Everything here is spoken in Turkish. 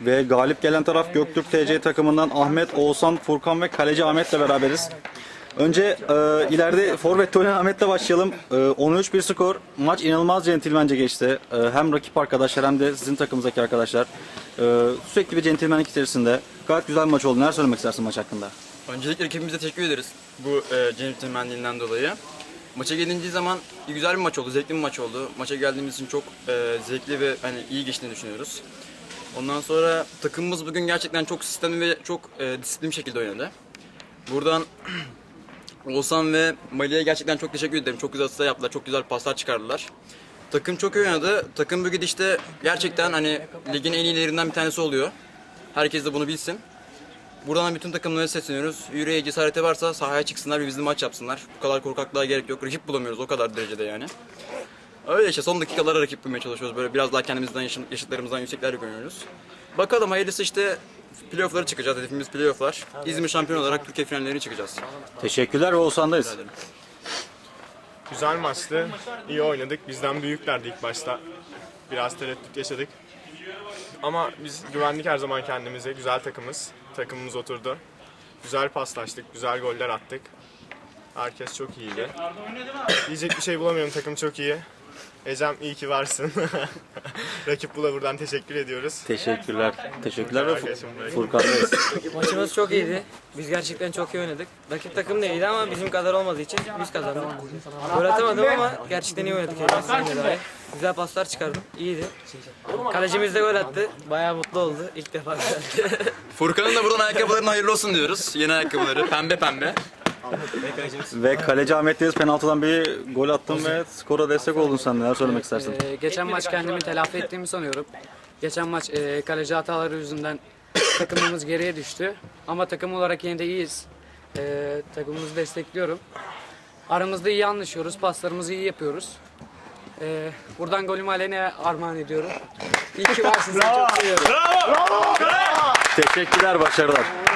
Ve galip gelen taraf Göktürk TC takımından Ahmet, Oğuzhan, Furkan ve kaleci Ahmet'le beraberiz. Önce e, ileride forvet oynayan Ahmet'le başlayalım. E, 13 bir skor. Maç inanılmaz centilmence geçti. E, hem rakip arkadaşlar hem de sizin takımınızdaki arkadaşlar. E, sürekli bir centilmenlik içerisinde. Gayet güzel bir maç oldu. Neler söylemek istersin maç hakkında? Öncelikle ekibimize teşekkür ederiz bu e, centilmenliğinden dolayı. Maça gelindiği zaman güzel bir maç oldu, zevkli bir maç oldu. Maça geldiğimiz için çok e, zevkli ve hani iyi geçtiğini düşünüyoruz. Ondan sonra takımımız bugün gerçekten çok sistemli ve çok e, disiplinli bir şekilde oynadı. Buradan Oğuzhan ve Mali'ye gerçekten çok teşekkür ederim. Çok güzel asistler yaptılar, çok güzel paslar çıkardılar. Takım çok iyi oynadı. Takım bu gidişte gerçekten hani ligin en iyilerinden bir tanesi oluyor. Herkes de bunu bilsin. Buradan bütün takımlara sesleniyoruz. Yüreğe cesareti varsa sahaya çıksınlar ve bizle maç yapsınlar. Bu kadar korkaklığa gerek yok. Rakip bulamıyoruz o kadar derecede yani. Öyle işte son dakikalara rakip bulmaya çalışıyoruz. Böyle biraz daha kendimizden yaşıtlarımızdan yüksekler oynuyoruz. Bakalım hayırlısı işte playoff'lara çıkacağız. Hedefimiz playoff'lar. İzmir şampiyon olarak Türkiye finallerine çıkacağız. Teşekkürler ve Oğuzhan'dayız. Güzel maçtı. İyi oynadık. Bizden büyüklerdi ilk başta. Biraz tereddüt yaşadık. Ama biz güvendik her zaman kendimize. Güzel takımız. Takımımız oturdu. Güzel paslaştık. Güzel goller attık. Herkes çok iyiydi. Diyecek bir şey bulamıyorum. Takım çok iyi. Ecem iyi ki varsın. Rakip Bula buradan teşekkür ediyoruz. Teşekkürler. Teşekkürler ve Fu- Furkan'dayız. Maçımız çok iyiydi. Biz gerçekten çok iyi oynadık. Rakip takım da iyiydi ama bizim kadar olmadığı için biz kazandık. Gol atamadım ama gerçekten iyi oynadık. Güzel paslar çıkardım. İyiydi. Kalecimiz de gol attı. Bayağı mutlu oldu. İlk defa gol attı. Furkan'ın da buradan ayakkabılarına hayırlı olsun diyoruz. Yeni ayakkabıları pembe pembe. Ve kaleci Ahmet'teyiz. Penaltıdan bir gol attın ve skora destek oldun sen. Neler söylemek istersin? Ee, geçen maç kendimi telafi ettiğimi sanıyorum. Geçen maç e, kaleci hataları yüzünden takımımız geriye düştü. Ama takım olarak yine de iyiyiz. E, takımımızı destekliyorum. Aramızda iyi anlaşıyoruz. Paslarımızı iyi yapıyoruz. E, buradan golümü Alene'ye armağan ediyorum. İyi ki varsın. Seni çok seviyorum. Teşekkürler, başarılar.